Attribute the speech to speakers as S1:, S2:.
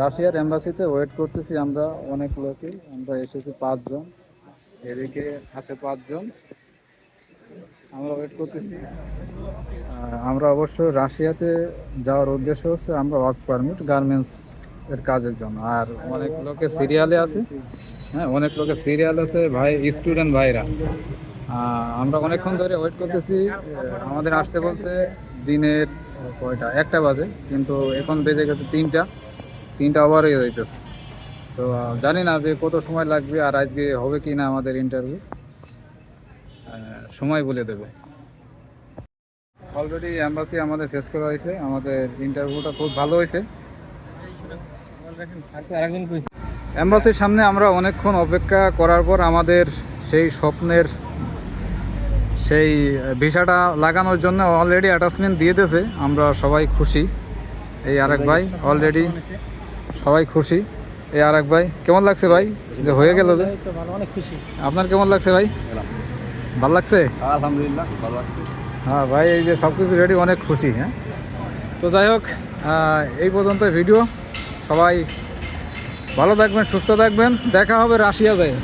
S1: রাশিয়ার এম্বাসিতে ওয়েট করতেছি আমরা অনেক লোকই। আমরা এসেছি পাঁচজন। এদিকে আছে পাঁচজন। আমরা ওয়েট করতেছি। আমরা অবশ্য রাশিয়াতে যাওয়ার উদ্দেশ্য হচ্ছে আমরা ওয়ার্ক পারমিট গার্মেন্টস এর কাজের জন্য। আর অনেক লোকে সিরিয়ালে আছে। হ্যাঁ অনেক লোকে সিরিয়াল আছে, ভাই স্টুডেন্ট ভাইরা। আমরা অনেকক্ষণ ধরে ওয়েট করতেছি। আমাদের আসতে বলছে দিনের কয়টা? একটা বাজে, কিন্তু এখন বেজে গেছে তিনটা। তিনটা ওভার হয়ে তো জানি না যে কত সময় লাগবে আর আজকে হবে কি না আমাদের ইন্টারভিউ সময় বলে দেবে। অলরেডি অ্যাম্বাসি আমাদের ফেস করা হয়েছে। আমাদের ইন্টারভিউটা খুব ভালো হয়েছে। অ্যাম্বাসির সামনে আমরা অনেকক্ষণ অপেক্ষা করার পর আমাদের সেই স্বপ্নের সেই ভিসাটা লাগানোর জন্য অলরেডি অ্যাটাচমেন্ট দিয়ে দিয়েছে। আমরা সবাই খুশি। এই আরেক ভাই অলরেডি সবাই খুশি। এই আরেক ভাই কেমন লাগছে ভাই? যে হয়ে গেল যে?
S2: অনেক খুশি।
S1: আপনার কেমন লাগছে ভাই? ভালো লাগছে?
S3: আলহামদুলিল্লাহ ভালো লাগছে।
S1: হ্যাঁ ভাই এই যে সব কিছু রেডি অনেক খুশি হ্যাঁ? তো যাই হোক আহ, এই পর্যন্ত ভিডিও সবাই ভালো থাকবেন সুস্থ থাকবেন। দেখা হবে রাশিয়া যায়